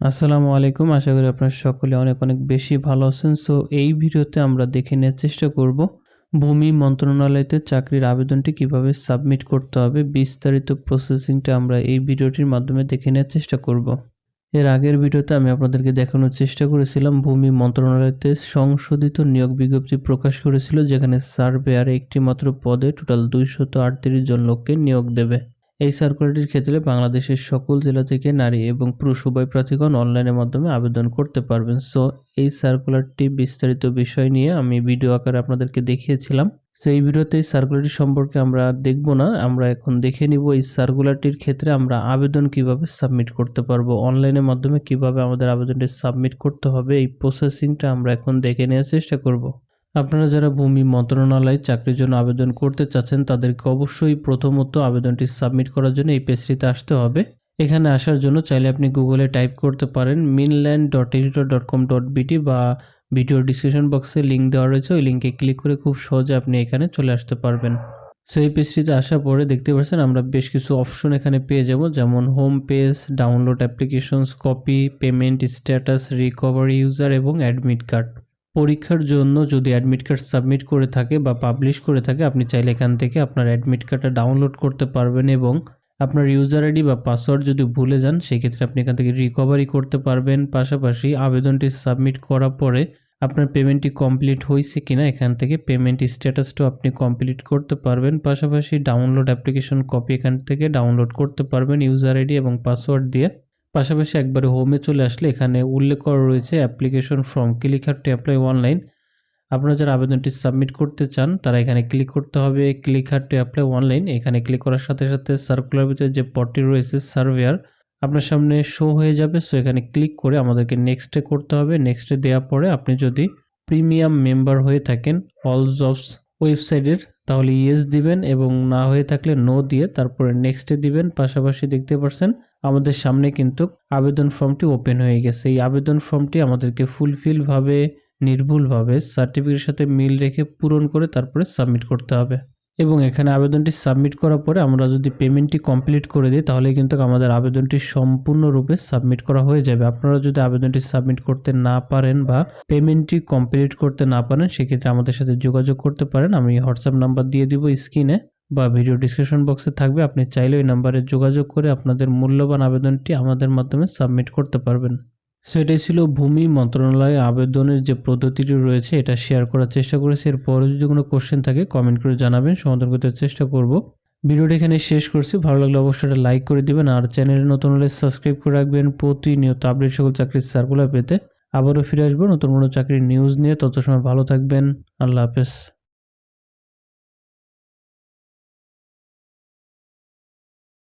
আসসালামু আলাইকুম। আশা করি আপনারা সকলে অনেক অনেক বেশি ভালো আছেন। সো এই ভিডিওতে আমরা দেখে নেওয়ার চেষ্টা করব ভূমি মন্ত্রণালয়তে চাকরির আবেদনটি কীভাবে সাবমিট করতে হবে, বিস্তারিত প্রসেসিংটা আমরা এই ভিডিওটির মাধ্যমে দেখে নেওয়ার চেষ্টা করব। এর আগের ভিডিওতে আমি আপনাদেরকে দেখানোর চেষ্টা করেছিলাম, ভূমি মন্ত্রণালয়তে সংশোধিত নিয়োগ বিজ্ঞপ্তি প্রকাশ করেছিল, যেখানে সার্ভেয়ার একটি মাত্র পদে টোটাল দুইশত আটত্রিশ জন লোককে নিয়োগ দেবে। এই সার্কুলারটির ক্ষেত্রে বাংলাদেশের সকল জেলা থেকে নারী এবং পুরুষ উভয় প্রার্থীগণ অনলাইনের মাধ্যমে আবেদন করতে পারবেন। সো এই সার্কুলারটি বিস্তারিত বিষয় নিয়ে আমি ভিডিও আকারে আপনাদেরকে দেখিয়েছিলাম। তো এই ভিডিওতে এই সার্কুলারটি সম্পর্কে আমরা দেখব না। আমরা এখন দেখে নিব এই সার্কুলারটির ক্ষেত্রে আমরা আবেদন কীভাবে সাবমিট করতে পারব, অনলাইনের মাধ্যমে কীভাবে আমাদের আবেদনটি সাবমিট করতে হবে, এই প্রসেসিংটা আমরা এখন দেখে নেওয়ার চেষ্টা করব। আপনারা যারা ভূমি মন্ত্রণালয়ে চাকরির জন্য আবেদন করতে চাচ্ছেন, তাদেরকে অবশ্যই প্রথমত আবেদনটি সাবমিট করার জন্য এই পেজটিতে আসতে হবে। এখানে আসার জন্য চাইলে আপনি গুগলে টাইপ করতে পারেন minland dot editor dot com dot BT বা ভিডিও ডিসক্রিপশন বক্সে লিঙ্ক দেওয়া রয়েছে, ওই লিঙ্কে ক্লিক করে খুব সহজে আপনি এখানে চলে আসতে পারবেন। সো এই পেজটিতে আসার পরে দেখতে পাচ্ছেন আমরা বেশ কিছু অপশন এখানে পেয়ে যাব, যেমন home page download applications copy payment status recovery user এবং অ্যাডমিট কার্ড পরীক্ষার জন্য যদি অ্যাডমিট কার্ড সাবমিট করে থাকে বা পাবলিশ করে থাকে, আপনি চাইলে এখান থেকে আপনার অ্যাডমিট কার্ডটা ডাউনলোড করতে পারবেন এবং আপনার ইউজার আইডি বা পাসওয়ার্ড যদি ভুলে যান, সেক্ষেত্রে আপনি এখান থেকে রিকভারি করতে পারবেন। পাশাপাশি আবেদনটি সাবমিট করার পরে আপনার পেমেন্টটি কমপ্লিট হয়েছে কিনা, এখান থেকে পেমেন্ট স্ট্যাটাসটাও আপনি কমপ্লিট করতে পারবেন। পাশাপাশি ডাউনলোড অ্যাপ্লিকেশন কপি এখান থেকে ডাউনলোড করতে পারবেন ইউজার আইডি এবং পাসওয়ার্ড দিয়ে। পাশাপাশি একবারে হোমে চলে আসলে এখানে উল্লেখ করা রয়েছে application form click here to apply online আপনারা যারা আবেদনটি সাবমিট করতে চান, তারা এখানে ক্লিক করতে হবে click here to apply online এখানে ক্লিক করার সাথে সাথে সার্কুলার ভিতরে যে পটটি রয়েছে সার্ভেয়ার আপনার সামনে শো হয়ে যাবে। সো এখানে ক্লিক করে আমাদেরকে নেক্সটে করতে হবে। নেক্সটে দেওয়ার পরে আপনি যদি প্রিমিয়াম মেম্বার হয়ে থাকেন অল জবস ওয়েবসাইটের, তাহলে ইয়েস দিবেন এবং না হয়ে থাকলে নো দিয়ে তারপরে নেক্সটে দিবেন। পাশাপাশি দেখতে পারছেন, আমাদের সামনে কিন্তু আবেদন ফর্মটি ওপেন হয়ে গেছে। এই আবেদন ফর্মটি আমাদেরকে ফুলফিলভাবে নির্ভুলভাবে সার্টিফিকেটের সাথে মিল রেখে পূরণ করে তারপরে সাবমিট করতে হবে। এবং এখানে আবেদনটি সাবমিট করার পরে আমরা যদি পেমেন্টটি কমপ্লিট করে দিই, তাহলে কিন্তু আমাদের আবেদনটি সম্পূর্ণরূপে সাবমিট করা হয়ে যাবে। আপনারা যদি আবেদনটি সাবমিট করতে না পারেন বা পেমেন্টটি কমপ্লিট করতে না পারেন, সেক্ষেত্রে আমাদের সাথে যোগাযোগ করতে পারেন। আমি হোয়াটসঅ্যাপ নাম্বার দিয়ে দিব স্ক্রিনে বা ভিডিও ডিসক্রিপশন বক্সে থাকবে। আপনি চাইলে ওই নাম্বারে যোগাযোগ করে আপনাদের মূল্যবান আবেদনটি আমাদের মাধ্যমে সাবমিট করতে পারবেন। সো এটাই ছিল ভূমি মন্ত্রণালয়ে আবেদনের যে পদ্ধতিটি রয়েছে, এটা শেয়ার করার চেষ্টা করেছি। এরপরে যদি কোনো কোশ্চেন থাকে কমেন্ট করে জানাবেন, সমাধান করতে চেষ্টা করব। ভিডিওটা এখানে শেষ করছি। ভালো লাগলে অবশ্যই এটা লাইক করে দিবেন আর চ্যানেলে নতুন হলে সাবস্ক্রাইব করে রাখবেন প্রতিনিয়ত আপডেট সকল চাকরির সার্কুলার পেতে। আবারও ফিরে আসব নতুন কোনো চাকরির নিউজ নিয়ে। তত সময় ভালো থাকবেন। আল্লাহ হাফেজ।